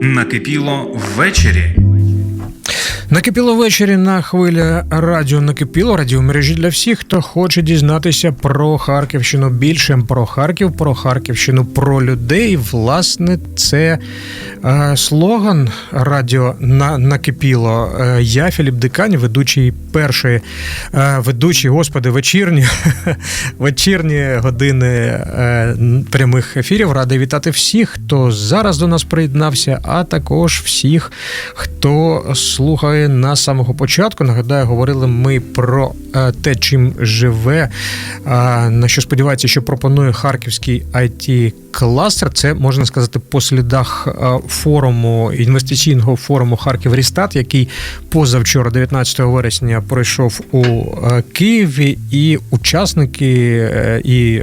Накипіло ввечері. Накипіло ввечері на хвилі радіо Накипіло, радіомережі для всіх, хто хоче дізнатися про Харківщину більше про Харків, про Харківщину, про людей. Власне, це е, слоган радіо на Накипіло. Е, я, Філіп Дикань, ведучий першої, е, ведучий, господи, вечірні, вечірні години е, прямих ефірів. Радий вітати всіх, хто зараз до нас приєднався, а також всіх, хто слухає нас з самого початку. Нагадаю, говорили ми про е, те, чим живе, е, на що сподівається, що пропонує харківський it кластер. Це можна сказати по слідах е, форуму інвестиційного форуму Харків Рістат, який позавчора, 19 вересня, пройшов у Києві, і учасники і.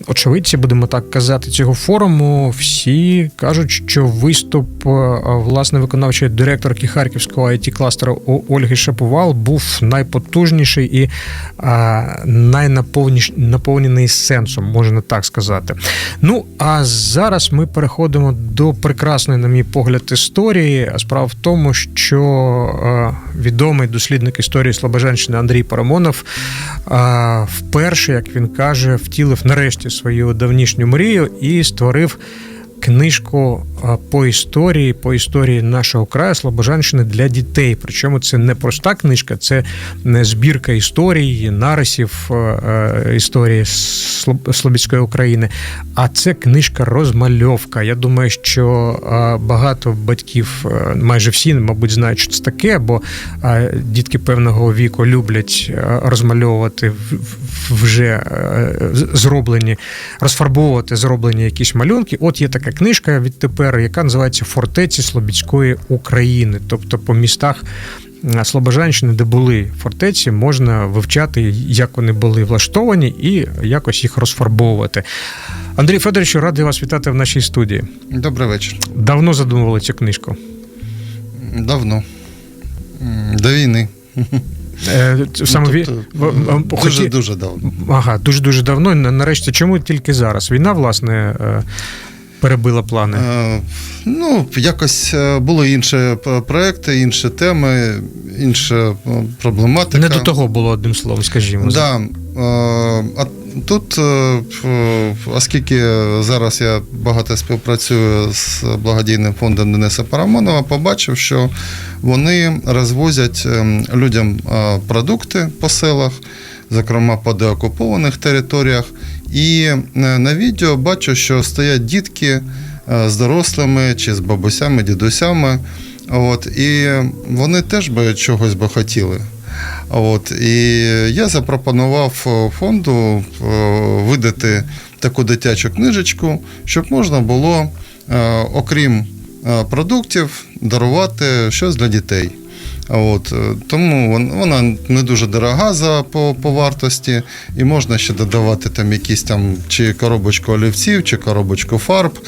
Е, Очевидці, будемо так казати, цього форуму всі кажуть, що виступ е, власне виконавчої директорки харківського it кластеру Ольги Шаповал був найпотужніший і найнаповнений сенсом, можна так сказати. Ну а зараз ми переходимо до прекрасної, на мій погляд, історії. Справа в тому, що е, відомий дослідник історії Слобожанщини Андрій Парамонов е, вперше, як він каже, втілив нарешті свою давнішню мрію і створив книжку по історії, по історії нашого краю Слобожанщини для дітей. Причому це не проста книжка, це не збірка нарисів е, е, історії Слобідської України, а це книжка розмальовка. Я думаю, що е, багато батьків, майже всі, мабуть, знають, що це таке, бо дітки певного віку люблять розмальовувати вже зроблені, розфарбовувати зроблені якісь малюнки. От є така книжка відтепер, яка називається Фортеці Слобідської України. Тобто по містах Слобожанщини, де були фортеці, можна вивчати, як вони були влаштовані, і якось їх розфарбовувати. Андрій Федорович, радий вас вітати в нашій студії. Добрий вечір. Давно задумували цю книжку. Давно. До війни. Е, Саме ві- тобто, в- дуже дуже давно. Ага, дуже дуже давно. Нарешті, чому тільки зараз? Війна, власне, е, перебила плани. Е, Ну, якось е, були інші проекти, інші теми, інша е, проблематика. Не до того було одним словом, скажімо. Да. е, А тут, е, е, оскільки зараз я багато співпрацюю з благодійним фондом Дениса Парамонова, побачив, що вони розвозять людям е, продукти по селах, зокрема по деокупованих територіях. І е, на відео бачу, що стоять дітки е, з дорослими чи з бабусями, дідусями. От, і вони теж би чогось би хотіли. От, і я запропонував е, фонду видати таку дитячу книжечку, щоб можна було, окрім продуктів, дарувати щось для дітей. От, е, тому вона не дуже дорога за по, по вартості, і можна ще додавати там якісь там чи коробочку олівців, чи коробочку фарб.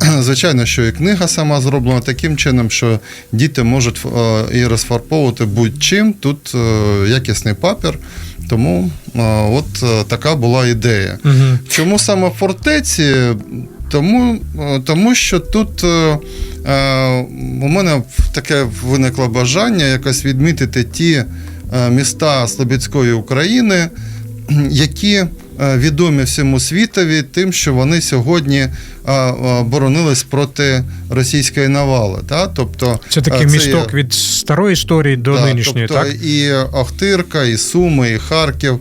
Звичайно, що і книга сама зроблена таким чином, що діти можуть е, і розфарбовувати будь-чим. Тут е, якісний папір. Тому от така була ідея. Угу. Чому саме фортеці? Тому, е, тому що тут е, е, у мене таке виникло бажання якось відмітити ті е, міста Слобідської України, які відомі всьому світові тим, що вони сьогодні боронились проти російської навали. Та? Тобто, Це такий є- місток від старої історії до Да, нинішньої, тобто так? І Охтирка, і Суми, і Харків,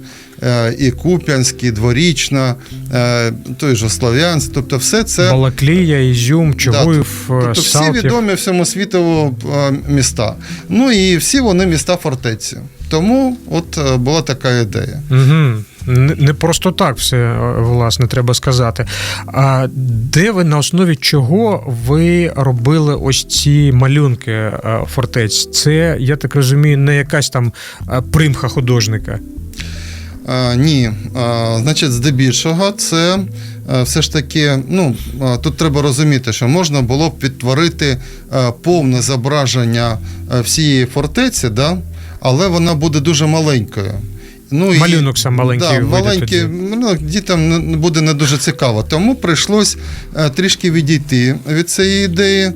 і Куп'янськ, і Дворічна, е, той же Слов'янськ. Тобто все це Балаклія, Ізюм, Чугуїв, е, тобто всі відомі всьому світу е, міста. Ну і всі вони міста фортеці. Тому от е, була така ідея. Угу. Не просто так все, е, власне, треба сказати. А де ви на основі чого ви робили ось ці малюнки е, фортець? Це, я так розумію, не якась там е, примха художника. А, ні, значить, здебільшого, це е, все ж таки, ну е, тут треба розуміти, що можна було б відтворити е, повне зображення е, всієї фортеці, да? але вона буде дуже маленькою. Ну, Малюнок сам маленький Да, маленький тоді. ну, дітям буде не дуже цікаво. Тому прийшлось е, трішки відійти від цієї ідеї.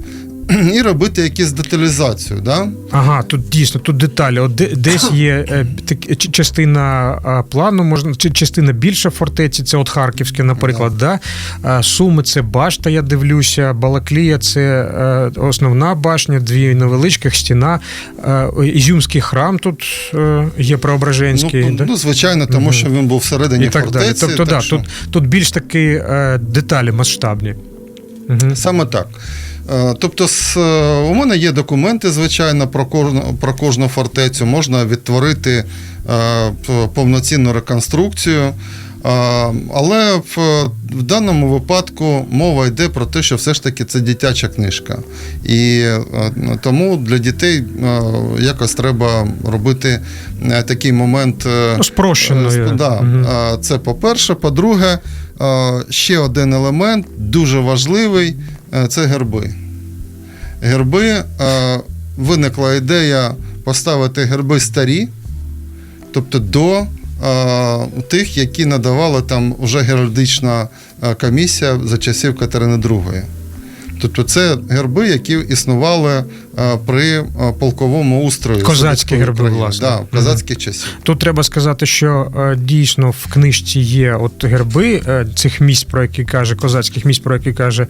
і робити якісь деталізацію. Да? Ага, тут дійсно тут деталі. От де, десь є е, так, ч- частина а, плану, можна чи частина більша фортеці, це от Харківське, наприклад. Да. А, Суми це башта, я дивлюся. Балаклія це е, основна башня, дві невеличких стіна. Е, Ізюмський храм тут е, є Преображенський. Ну, да? ну, звичайно, тому що він був всередині і так фортеці. далі. Тобто, так да, що- тут, тут більш таки е, деталі масштабні. Саме так. Е, Тобто, е, у мене є документи, звичайно, про кожну, про кожну фортецю. Можна відтворити е, повноцінну реконструкцію. Але в, в даному випадку мова йде про те, що все ж таки це дитяча книжка. І тому для дітей якось треба робити такий момент. Ну, спрощеною. Е, Да. Е, Це по-перше. По-друге, ще один елемент дуже важливий це герби. Герби е, виникла ідея поставити герби старі, тобто до е, тих, які надавала там вже геральдична е, комісія за часів Катерини II. Тобто це герби, які існували е, при е, полковому устрої. Козацькі Совєтської герби, власне. Да, козацьких часів. Тут треба сказати, що е, дійсно в книжці є от герби е, цих місць, про які каже, козацьких місць, про які каже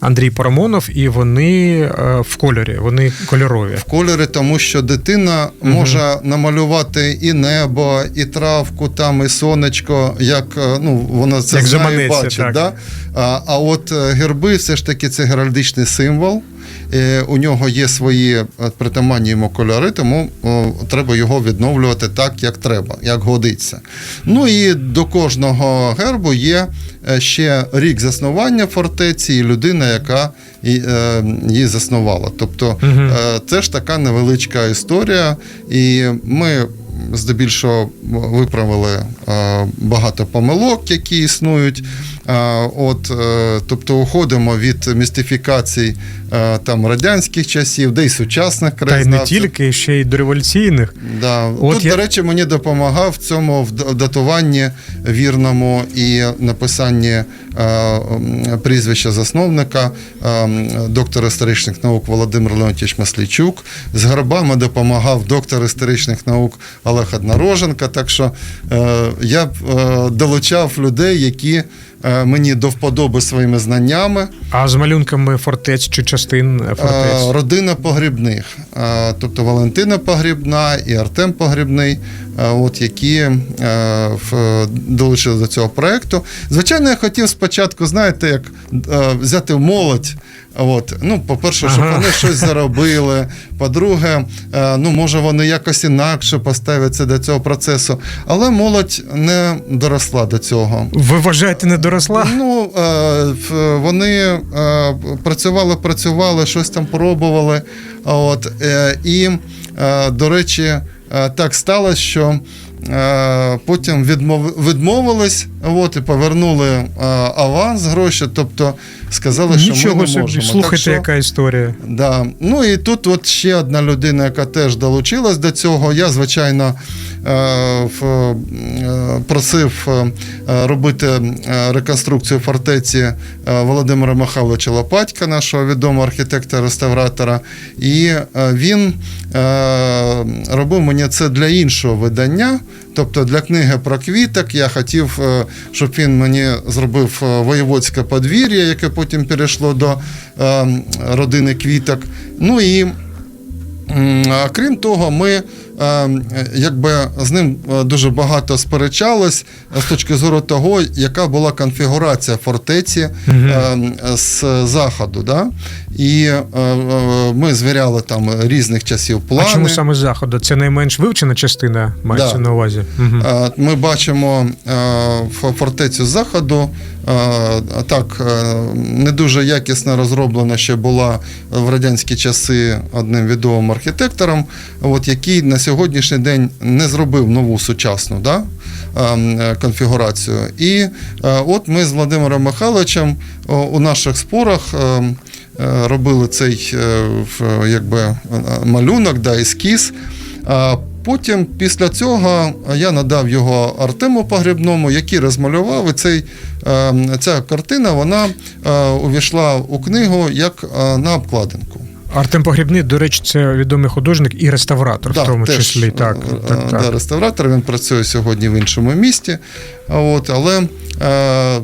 Андрій Парамонов, і вони е, в кольорі, вони кольорові. в кольорі, тому що дитина може намалювати і небо, і травку, там, і сонечко, як е, ну, вона це Як знає бачить. так. Да? А, а от е, герби все ж таки це геральдичний символ. Е, У нього є свої е, притаманні йому кольори, тому треба його відновлювати так, як треба, як годиться. Ну і до кожного гербу є е, ще рік заснування фортеці і людина, яка її заснувала. Тобто Це ж така невеличка історія, і ми здебільшого виправили багато помилок, які існують. От, е, тобто уходимо від містифікацій е, там радянських часів, де й сучасних Та й не тільки, ще й до революційних. Да. От Тут, я- до речі, мені допомагав в цьому в датуванні вірному і написанні е, прізвища засновника, е, м, доктор історичних наук Володимир Леонтьович Маслійчук. З гербами допомагав доктор історичних наук Олег Однороженко. Так що я долучав людей, які мені до вподоби своїми знаннями. А з малюнками фортець чи частин Е, фортець. Родина погрібних, Е, тобто Валентина Погрібна і Артем Погрібний, е, от які е, долучили до цього проекту. Звичайно, я хотів спочатку, знаєте, як е, взяти молодь. От, ну, по-перше, щоб Ага. вони щось заробили. По-друге, е, ну, може, вони якось інакше поставляться до цього процесу. Але молодь не доросла до цього. Ви вважаєте, не доросла? Ну, е, вони е, працювали, працювали, щось там пробували. От, і, до речі, так сталося, що потім відмов, відмовились от, і повернули е, аванс, гроші, тобто сказали, що ми не собі, можемо. слухайте, так, що, яка історія. Да. Ну і тут от ще одна людина, яка теж долучилась до цього. Я, звичайно, е, е, просив робити реконструкцію фортеці Володимира Михайловича Лопатька, нашого відомого архітектора-реставратора. І він робив мені це для іншого видання. Тобто для книги про квіток я хотів, е, щоб він мені зробив е, воєводське подвір'я, яке потім перейшло до е, родини квіток. Ну і крім того, ми якби з ним е, дуже багато сперечались е, з точки зору того, яка була конфігурація фортеці е, з заходу. Да? І е, е, ми звіряли там різних часів плани. А чому саме з заходу? Це найменш вивчена частина, мається Да. на увазі. Угу. Е, Ми бачимо е, фортецю заходу. Е, Так, е, не дуже якісно розроблена ще була в радянські часи одним відомим архітектором, от, який на сьогоднішній день не зробив нову сучасну да, е, конфігурацію. І от ми з Владимиром Михайловичем у наших спорах. е, е, Робили цей якби, малюнок, да, ескіз. Потім, після цього, я надав його Артему Погребному, який розмалював. І цей, е, ця картина вона е, увійшла у книгу як е, на обкладинку. Артем Погрібний, до речі, це відомий художник і реставратор, в тому теж, числі. Так, е, так, е, так. Реставратор, він працює сьогодні в іншому місті. От, але е, е,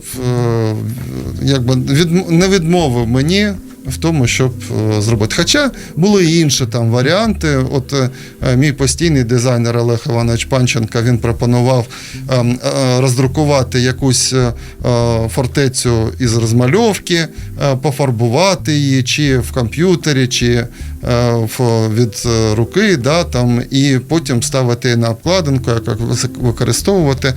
якби від, не відмовив мені. В тому, щоб е, зробити. Хоча були і інші там варіанти. От е, мій постійний дизайнер Олег Іванович Панченко він пропонував е, е, роздрукувати якусь фортецю із розмальовки, пофарбувати її чи в комп'ютері, чи е, від е, руки, да, там, і потім ставити на обкладинку, як використовувати.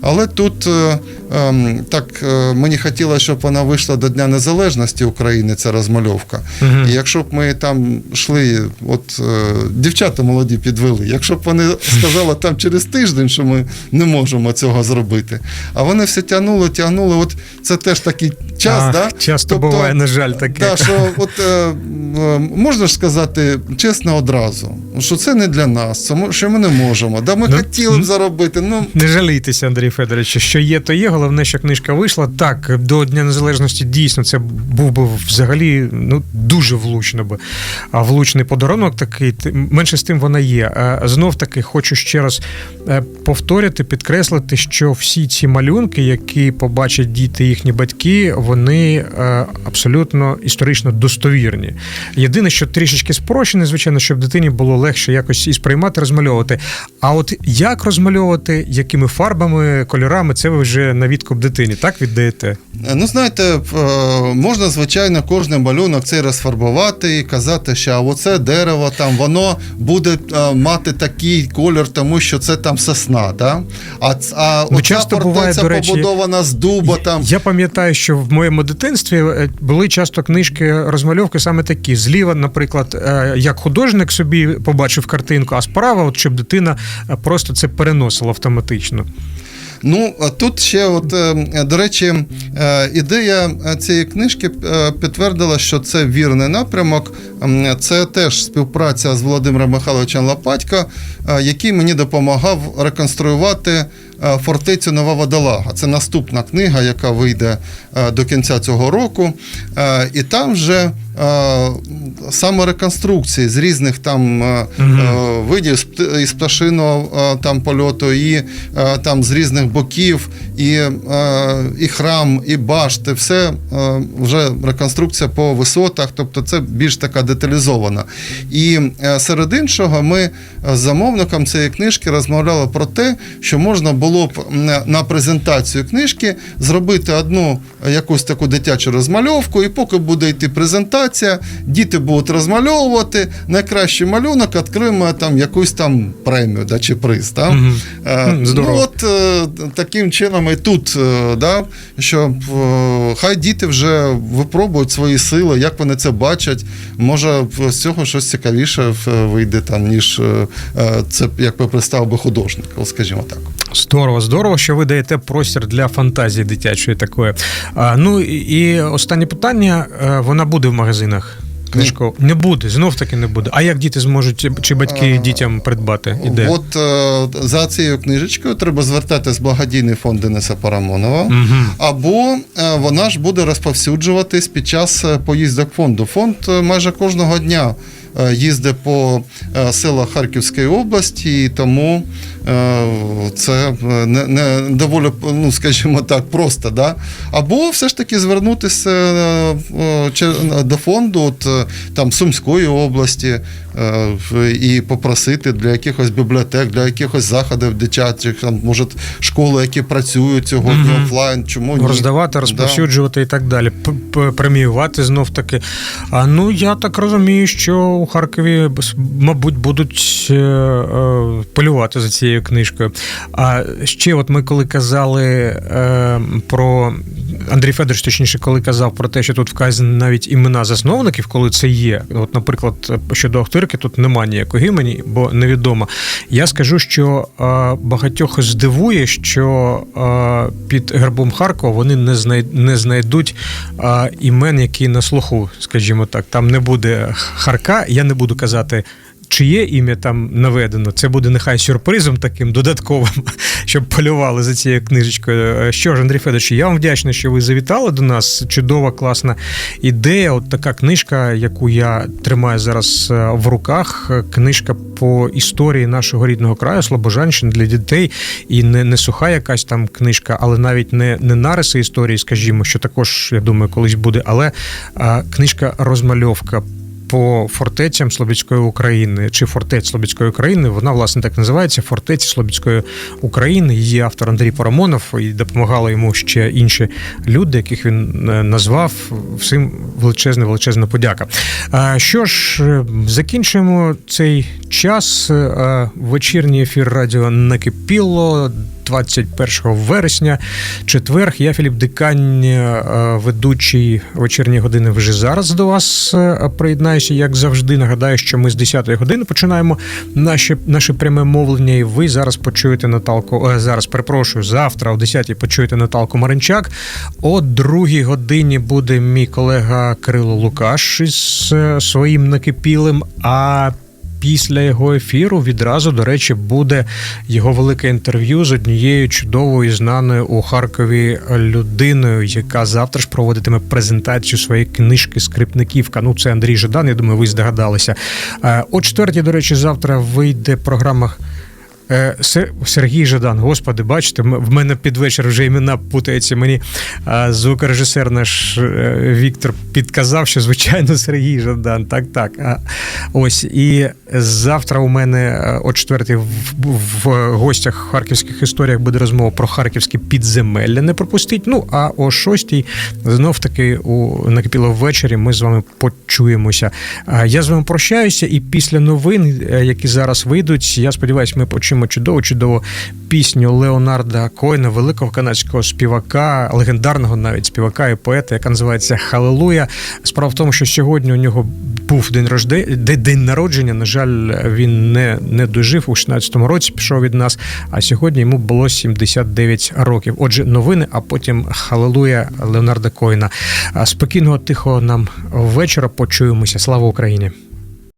Але тут е, ем, так е, мені хотілося, щоб вона вийшла до Дня Незалежності України, ця розмальовка. Мгм. І якщо б ми там йшли, от е, дівчата молоді підвели, якщо б вони сказали там через тиждень, що ми не можемо цього зробити, а вони все тягнули, тягнули. От це теж такий час, Ах, да? часто Тобто, буває, на жаль, таке. Да, що от е, е, можна ж сказати чесно одразу, що це не для нас, що ми не можемо. Да, ми Ну, хотіли б заробити. Ну Не жалійтеся, Андрій Федорович, що є, то є. Головне, що книжка вийшла. Так, до Дня Незалежності дійсно це був би взагалі ну дуже влучно би. А влучний подарунок такий, менше з тим вона є. Знов таки хочу ще раз е, повторити, підкреслити, що всі ці малюнки, які побачать діти, їхні батьки, вони е, абсолютно історично достовірні. Єдине, що трішечки спрощене, звичайно, щоб дитині було легше якось і сприймати, розмальовувати. А от як розмальовувати, якими фарбами, кольорами, це ви вже на відкуп дитині, так віддаєте? Ну, знаєте, е, можна, звичайно, кожен малюнок цей розфарбувати і казати, що оце дерево там, воно буде е, мати такий колір, тому що це там сосна. Да? А, а Ну, часто буває, до речі, побудована з дуба. Там. Я пам'ятаю, що в моєму дитинстві е, були часто книжки розмальовки саме такі. Зліва, наприклад, е, як художник собі побачив картинку, а справа, от щоб дитина е, просто це переносила автоматично. Ну, тут ще, от, е, до речі, ідея цієї книжки підтвердила, що це вірний напрямок. Це теж співпраця з Володимиром Михайловичем Лопатько, який мені допомагав реконструювати фортецю Нова Водолага. Це наступна книга, яка вийде е, до кінця цього року. Е, І там вже е, саме реконструкції з різних там е, видів із пташиного там польоту, і там з різних боків, і, і храм, і башти, все вже реконструкція по висотах, тобто це більш така деталізована. І е, серед іншого, ми з замовником цієї книжки розмовляли про те, що можна було б на презентацію книжки зробити одну е, якусь таку дитячу розмальовку, і поки буде йти презентація, діти будуть розмальовувати. Найкращий малюнок отримує там якусь там премію да, чи приз. Да? Е, Ну, от е, таким чином і тут, е, да, що хай діти вже випробують свої сили, як вони це бачать. Може, з цього щось цікавіше вийде там, ніж це як би представив би художник, скажімо так. Здорово, здорово, що ви даєте простір для фантазії дитячої такої. А, ну і останнє питання: Е, вона буде в магазинах. Книжко не буде, знов таки не буде. А як діти зможуть чи батьки А, дітям придбати? І де? От е, за цією книжечкою треба звертатись в благодійний фонд Дениса Парамонова. Мгм. Або е, вона ж буде розповсюджуватись під час е, поїздок фонду. Фонд е, майже кожного дня е, їздить по е, селах Харківської області, і тому е, це е, не, не доволі, ну скажімо так, просто. Да? Або все ж таки звернутися е, е, до фонду от, е, там, Сумської області е, і попросити для якихось бібліотек, для якихось заходів дитячих, там, може, школи, які працюють сьогодні Мгм. офлайн, чому ні? Роздавати, розповсюджувати і так далі, преміювати знов таки. А ну я так розумію, що у Харкові мабуть будуть е, е, полювати за цією книжкою. А ще, от ми коли казали е, про Андрій Федорович, точніше, коли казав про те, що тут вказані навіть імена засновників, коли це є. От, наприклад, щодо Охтирки тут немає ніякого імені, бо невідомо. Я скажу, що е, багатьох здивує, що е, під гербом Харкова вони не знай, не знайдуть е, імен, які на слуху, скажімо так. Там не буде Харка. Я не буду казати чиє ім'я там наведено, це буде нехай сюрпризом таким додатковим, щоб полювали за цією книжечкою. Е, Що ж, Андрій Федорович, я вам вдячний, що ви завітали до нас. Чудова, класна ідея. От така книжка, яку я тримаю зараз е, в руках. Е, Книжка по історії нашого рідного краю, Слобожанщини для дітей. І не, не суха якась там книжка, але навіть не, не нариси історії, скажімо, що також, я думаю, колись буде, але а, книжка розмальовка по фортецям Слобідської України чи фортець Слобідської України. Вона власне так називається Фортеці Слобідської України. Її автор Андрій Парамонов і допомагали йому ще інші люди, яких він е, назвав. Всім величезна, величезна подяка. Що ж, е, закінчуємо цей час. Е, Вечірній ефір радіо накипіло. 21 вересня, четвер. Я Філіп Дикань, е, ведучий вечірньої години вже зараз до вас е, приєднаюся, як завжди. Нагадаю, що ми з 10 години починаємо наше, наше пряме мовлення, і ви зараз почуєте Наталку. е, Зараз перепрошую, завтра о 10 почуєте Наталку Маринчак. О 2 годині буде мій колега Кирило Лукаш із своїм накипілим. А Після його ефіру відразу, до речі, буде його велике інтерв'ю з однією чудовою знаною у Харкові людиною, яка завтра ж проводитиме презентацію своєї книжки Скрипниківка. Ну, це Андрій Жадан. Я думаю, ви здогадалися. Е, О четвертій, до речі, завтра вийде програма. Е, Се- Сергій Жадан, господи, бачите, в мене під вечір вже імена путаються. Мені звукорежисер наш е, Віктор підказав, що звичайно Сергій Жадан. Так, так. Ось і завтра у мене е, о четвертій в, гостях харківських історіях буде розмова про харківські підземелля. Не пропустіть. Ну а о шостій знов таки у накипіло ввечері. Ми з вами почуємося. Я з вами прощаюся, і після новин, е, які зараз вийдуть, я сподіваюся, ми почуємо чудову, чудову пісню Леонарда Койна, великого канадського співака, легендарного навіть співака і поета, яка називається Халилуя. Справа в тому, що сьогодні у нього був день рожде... де- день народження. На жаль, він не, не дожив у 16-му році, пішов від нас. А сьогодні йому було 79 років. Отже, новини, а потім Халилуя Леонарда Койна. А Спокійного, тихого нам вечора. Почуємося. Слава Україні!